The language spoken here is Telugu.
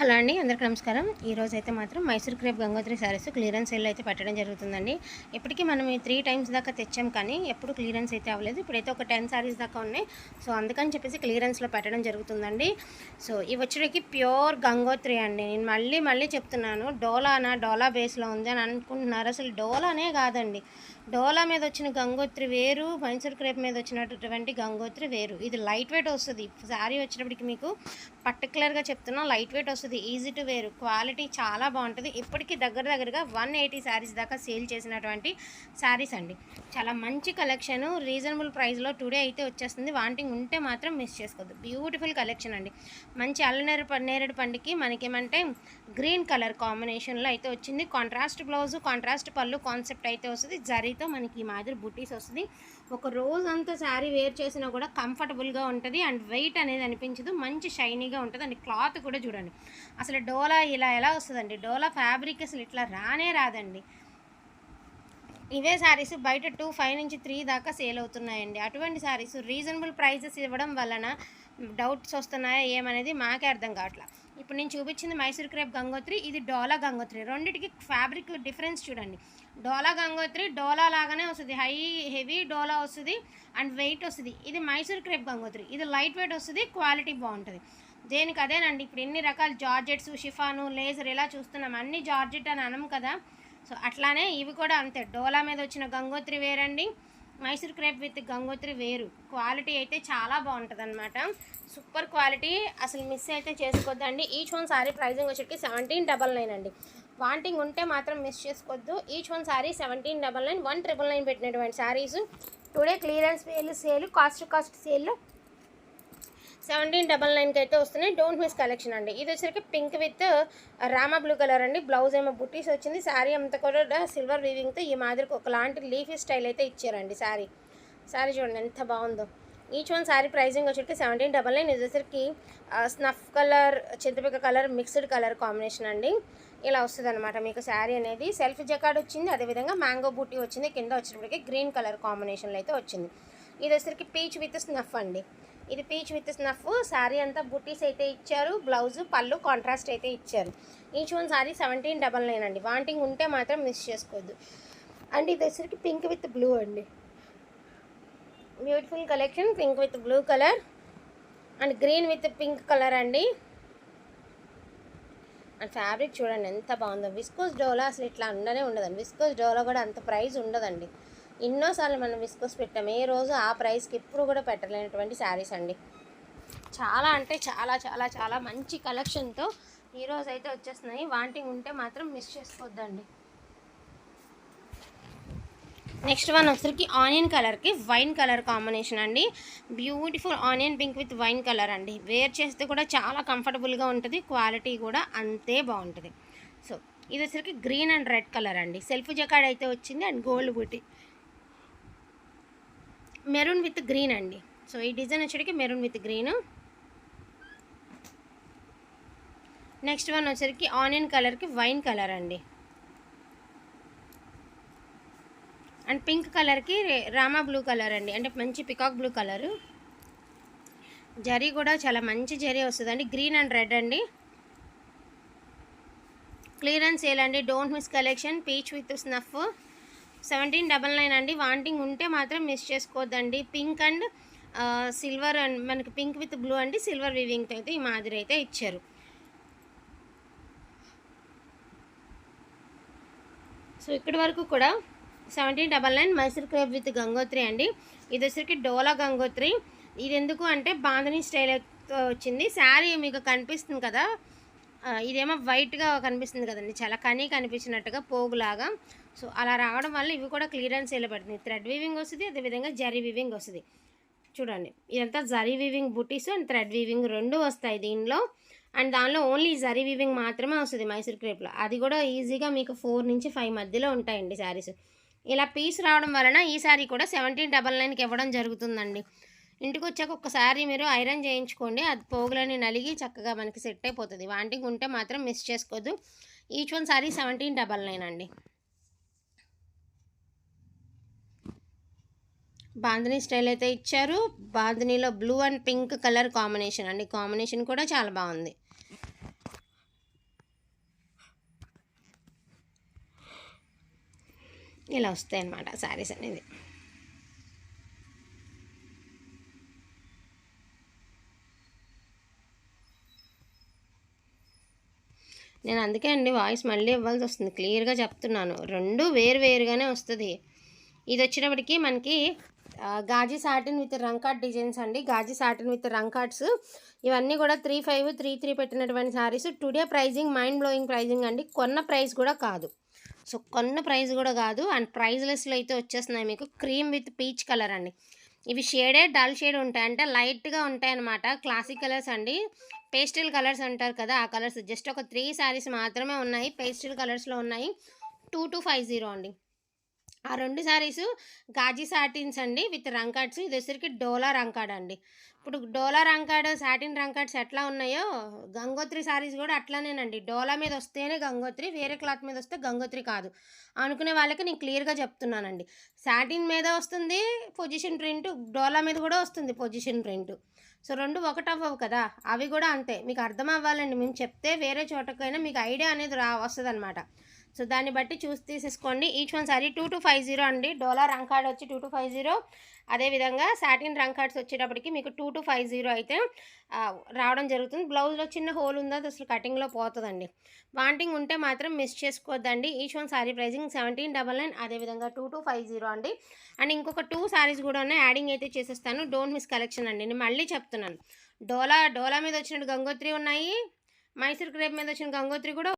హలో అండి అందరికీ నమస్కారం. ఈ రోజు అయితే మాత్రం Mysore crepe Gangotri saris clearance sale అయితే పెట్టడం జరుగుతుందండి. ఇప్పటికీ మనం ఈ త్రీ టైమ్స్ దాకా తెచ్చాం కానీ ఎప్పుడు క్లియరెన్స్ అయితే అవ్వలేదు. ఇప్పుడైతే ఒక టెన్ శారీస్ దాకా ఉన్నాయి. సో అందుకని చెప్పేసి క్లియరెన్స్లో పెట్టడం జరుగుతుందండి. సో ఇవి వచ్చేటికి ప్యూర్ గంగోత్రి అండి. నేను మళ్ళీ మళ్ళీ చెప్తున్నాను డోలానా డోలా బేస్లో ఉంది అని అనుకుంటున్నారు. అసలు డోలానే కాదండి. డోలా మీద వచ్చిన గంగోత్రి వేరు మైసూర్ క్రేప్ మీద వచ్చినటువంటి గంగోత్రి వేరు. ఇది లైట్ వెయిట్ వస్తుంది. శారీ వచ్చినప్పటికి మీకు పర్టికులర్గా చెప్తున్నా లైట్ వెయిట్ వస్తుంది. Easy to wear. క్వాలిటీ చాలా బాగుంటుంది. ఇప్పటికీ దగ్గర దగ్గరగా వన్ ఎయిటీ శారీస్ దాకా సేల్ చేసినటువంటి శారీస్ అండి. చాలా మంచి కలెక్షన్ రీజనబుల్ ప్రైస్లో టుడే అయితే వచ్చేస్తుంది. వాంటింగ్ ఉంటే మాత్రం మిస్ చేసుకోవద్దు. బ్యూటిఫుల్ కలెక్షన్ అండి. మంచి అల్లనేరు నేరేడు పండుకి మనకేమంటే గ్రీన్ కలర్ కాంబినేషన్లో అయితే వచ్చింది. కాంట్రాస్ట్ బ్లౌజ్ కాంట్రాస్ట్ పళ్ళు కాన్సెప్ట్ అయితే వస్తుంది. శారీతో మనకి ఈ మాదిరి బుటీస్ వస్తుంది. ఒక రోజంతా శారీ వేర్ చేసినా కూడా కంఫర్టబుల్గా ఉంటుంది. అండ్ వెయిట్ అనేది అనిపించదు. మంచి షైనీగా ఉంటుంది. అండ్ క్లాత్ కూడా చూడండి. అసలు డోలా ఇలా ఎలా వస్తుందండి? డోలా ఫ్యాబ్రిక్ అసలు ఇట్లా రానే రాదండి. ఇవే శారీస్ బయట టూ ఫైవ్ నుంచి త్రీ దాకా సేల్ అవుతున్నాయండి. అటువంటి శారీస్ రీజనబుల్ ప్రైజెస్ ఇవ్వడం వలన డౌట్స్ వస్తున్నాయా ఏమనేది మాకే అర్థం కావట్లా. ఇప్పుడు నేను చూపించింది మైసూర్ క్రేప్ గంగోత్రి ఇది డోలా గంగోత్రి. రెండింటికి ఫ్యాబ్రిక్ డిఫరెన్స్ చూడండి. డోలా గంగోత్రి డోలా లాగానే వస్తుంది. హై హెవీ డోలా వస్తుంది అండ్ వెయిట్ వస్తుంది. ఇది మైసూర్ క్రేప్ గంగోత్రి. ఇది లైట్ వెయిట్ వస్తుంది క్వాలిటీ బాగుంటుంది. దేనికి అదేనండి ఇప్పుడు ఎన్ని రకాల జార్జెట్స్ షిఫాను లేజర్ ఇలా చూస్తున్నాం. అన్ని జార్జెట్ అని అనం కదా. సో అట్లానే ఇవి కూడా అంతే. డోలా మీద వచ్చిన గంగోత్రి వేరండి. మైసూర్ క్రేప్ విత్ గంగోత్రి వేరు. క్వాలిటీ అయితే చాలా బాగుంటుంది అనమాట సూపర్ క్వాలిటీ. అసలు మిస్ అయితే చేసుకోవద్దండి ఈచ్ వన్ సారీ ప్రైజింగ్ వచ్చేకి సెవెంటీన్ డబల్ నైన్ అండి. వాంటింగ్ ఉంటే మాత్రం మిస్ చేసుకోవద్దు each one sari seventeen double nine one triple nine పెట్టినటువంటి saris today clearance sale sale cost cost సేల్లో సెవెంటీన్ డబల్ నైన్కి అయితే వస్తున్నాయి. డోంట్ మిస్ కలెక్షన్ అండి. ఇది వచ్చరికి pink with Rama blue colour అండి. బ్లౌజ్ ఏమో బుట్టీస్ వచ్చింది. శారీ అంతా కూడా సిల్వర్ వీవింగ్తో ఈ మాదిరికి ఒకలాంటి లీఫీ స్టైల్ అయితే ఇచ్చారండి శారీ శారీ చూడండి ఎంత బాగుందో. ఈచ్ వన్ శారీ ప్రైజింగ్ వచ్చరికి సెవెంటీన్ డబల్ నైన్ ఇది వచ్చరికి స్నఫ్ కలర్ చింతపిక్క కలర్ మిక్స్డ్ కలర్ కాంబినేషన్ అండి. ఇలా వస్తుంది అనమాట మీకు శారీ అనేది. సెల్ఫ్ జకాడ్ వచ్చింది. అదేవిధంగా మ్యాంగో బూటీ వచ్చింది. కింద వచ్చేటప్పటికి గ్రీన్ కలర్ కాంబినేషన్లో అయితే వచ్చింది. ఇది వచ్చరికి పీచ్ విత్ స్నఫ్ అండి. ఇది పీచ్ విత్ స్నఫ్ శారీ అంతా బుట్టీస్ అయితే ఇచ్చారు బ్లౌజ్ పళ్ళు కాంట్రాస్ట్ అయితే ఇచ్చారు. Each one sari seventeen double nine అండి. వాంటింగ్ ఉంటే మాత్రం మిస్ చేసుకోవద్దు. అండ్ ఇది వచ్చరికి పింక్ విత్ బ్లూ అండి. Beautiful collection pink with blue colour and green with pink colour అండి. అండ్ ఫ్యాబ్రిక్ చూడండి ఎంత బాగుందో. విస్కోస్ డోలా అసలు ఇట్లా ఉండనే ఉండదండి. విస్కోస్ డోలా కూడా అంత ప్రైస్ ఉండదండి. ఎన్నోసార్లు మనం విస్కోస్ పెట్టాం. ఏ రోజు ఆ ప్రైస్కి ఎప్పుడు కూడా పెట్టలేనటువంటి శారీస్ అండి. చాలా అంటే చాలా చాలా చాలా మంచి కలెక్షన్తో ఈరోజు అయితే వచ్చేస్తున్నాయి. వాంటింగ్ ఉంటే మాత్రం మిస్ చేసుకోవద్దండి. నెక్స్ట్ వన్ వచ్చరికి ఆనియన్ కలర్కి వైన్ కలర్ కాంబినేషన్ అండి. Beautiful onion pink with wine colour అండి. వేర్ చేస్తే కూడా చాలా కంఫర్టబుల్గా ఉంటుంది. క్వాలిటీ కూడా అంతే బాగుంటుంది. సో ఇది వచ్చరికి గ్రీన్ అండ్ రెడ్ కలర్ అండి. సెల్ఫ్ జకాడ్ అయితే వచ్చింది and gold booti maroon with green అండి. సో ఈ design వచ్చేటికి maroon with green. Next one వచ్చేసరికి ఆనియన్ కలర్కి వైన్ కలర్ అండి. అండ్ పింక్ కలర్కి రామా బ్లూ కలర్ అండి. అంటే మంచి పికాక్ బ్లూ కలరు. జరీ కూడా చాలా మంచి జరీ వస్తుందండి. గ్రీన్ అండ్ రెడ్ అండి. క్లియరెన్స్ సేల్ అండి don't miss collection. Peach with snuff. Seventeen double nine అండి. వాంటింగ్ ఉంటే మాత్రం మిస్ చేసుకోవద్దండి. పింక్ అండ్ సిల్వర్ అండ్ మనకి పింక్ విత్ బ్లూ అండి. సిల్వర్ వివింగ్తో అయితే ఈ మాదిరి అయితే ఇచ్చారు. సో ఇక్కడి వరకు కూడా seventeen double nine Mysore crepe with Gangotri అండి. ఇది వచ్చరికి డోలా గంగోత్రి. ఇది ఎందుకు అంటే బాంధనీ స్టైల్ వచ్చింది. శారీ మీకు కనిపిస్తుంది కదా. ఇదేమో వైట్గా కనిపిస్తుంది కదండి. చాలా కనీ కనిపించినట్టుగా పోగులాగా. సో అలా రావడం వల్ల ఇవి కూడా క్లియరెన్స్ పడుతుంది థ్రెడ్ వీవింగ్ వస్తుంది అదేవిధంగా జరీ వీవింగ్ వస్తుంది. చూడండి ఇదంతా zari weaving butis and thread weaving రెండు వస్తాయి దీనిలో. అండ్ దానిలో ఓన్లీ జరీ వీవింగ్ మాత్రమే వస్తుంది మైసూర్ క్రేప్లో అది కూడా ఈజీగా మీకు ఫోర్ నుంచి ఫైవ్ మధ్యలో ఉంటాయండి శారీస్. ఇలా పీస్ రావడం వలన ఈ శారీ కూడా సెవెంటీన్ డబల్ నైన్కి ఇవ్వడం జరుగుతుందండి. ఇంటికి వచ్చాక ఒక్కసారి మీరు ఐరన్ చేయించుకోండి. అది పోగులని నలిగి చక్కగా మనకి సెట్ అయిపోతుంది. వాంటింగ్ ఉంటే మాత్రం మిస్ చేసుకోవద్దు each one sari seventeen double nine అండి. బాంధనీ స్టైల్ అయితే ఇచ్చారు. బాంధనీలో blue and pink colour combination అండి. కాంబినేషన్ కూడా చాలా బాగుంది. ఇలా వస్తాయి అనమాట శారీస్ అనేది. నేను అందుకే అండి వాయిస్ మళ్ళీ ఇవ్వాల్సి వస్తుంది. క్లియర్గా చెప్తున్నాను. రెండు వేరు వేరుగానే వస్తుంది. ఇది వచ్చినప్పటికి మనకి ఆ, gaji satin with rangkat designs అండి. గాజీ సాటిన్ విత్ రంకాట్స్ ఇవన్నీ కూడా త్రీ ఫైవ్ త్రీ త్రీ పెట్టినటువంటి saris today pricing mind blowing pricing అండి. కొన్న ప్రైస్ కూడా కాదు. సో కొన్న ప్రైస్ కూడా కాదు. అండ్ ప్రైజ్లెస్లో అయితే వచ్చేస్తున్నాయి మీకు. క్రీమ్ విత్ పీచ్ కలర్ అండి. ఇవి షేడెడ్ డల్ షేడ్ ఉంటాయి. అంటే లైట్గా ఉంటాయి అన్నమాట క్లాసిక్ కలర్స్ అండి. పేస్టల్ కలర్స్ అంటారు కదా ఆ కలర్స్. జస్ట్ ఒక త్రీ శారీస్ మాత్రమే ఉన్నాయి. పేస్టల్ కలర్స్లో ఉన్నాయి. టూ టూ ఫైవ్ జీరో అండి. ఆ రెండు శారీస్ గాజీ సాటిన్స్ అండి విత్ రంకాడ్స్ ఇది వచ్చరికి డోలా రంకాడ్ అండి. ఇప్పుడు డోలా రంకాడ్ సాటిన్ రంకాడ్స్ ఎట్లా ఉన్నాయో గంగోత్రి శారీస్ కూడా అట్లానేనండి. డోలా మీద వస్తేనే గంగోత్రి వేరే క్లాత్ మీద వస్తే గంగోత్రి కాదు. అనుకునే వాళ్ళకి నేను క్లియర్గా చెప్తున్నానండి. సాటిన్ మీద వస్తుంది పొజిషన్ ప్రింట్ డోలా మీద కూడా వస్తుంది పొజిషన్ ప్రింట్. సో రెండు ఒకటి అవ్వవు కదా అవి కూడా అంతే. మీకు అర్థం అవ్వాలండి. మేము చెప్తే వేరే చోటకైనా మీకు ఐడియా అనేది రా వస్తుంది సో దాన్ని బట్టి చూసి తీసేసుకోండి. Each one sari two two five zero అండి. డోలా రంగ్ కార్డ్ వచ్చి టూ టు ఫైవ్ జీరో అదేవిధంగా సాటిన్ రంగ్ కార్డ్స్ వచ్చేటప్పటికి మీకు టూ టు ఫైవ్ జీరో అయితే రావడం జరుగుతుంది. బ్లౌజ్లో చిన్న హోల్ ఉందో అది అసలు కటింగ్లో పోతుందండి. వాంటింగ్ ఉంటే మాత్రం మిస్ చేసుకోవద్దండి. Each one sari pricing seventeen double nine అదేవిధంగా టూ టు ఫైవ్ జీరో అండి. అండ్ ఇంకొక టూ సారీస్ కూడా ఉన్నాయి. యాడింగ్ అయితే చేసేస్తాను. డోంట్ మిస్ కలెక్షన్ అండి. నేను మళ్ళీ చెప్తున్నాను. డోలా డోలా మీద వచ్చినట్టు గంగోత్రి ఉన్నాయి. మైసూర్ క్రేప్ మీద వచ్చిన గంగోత్రి కూడా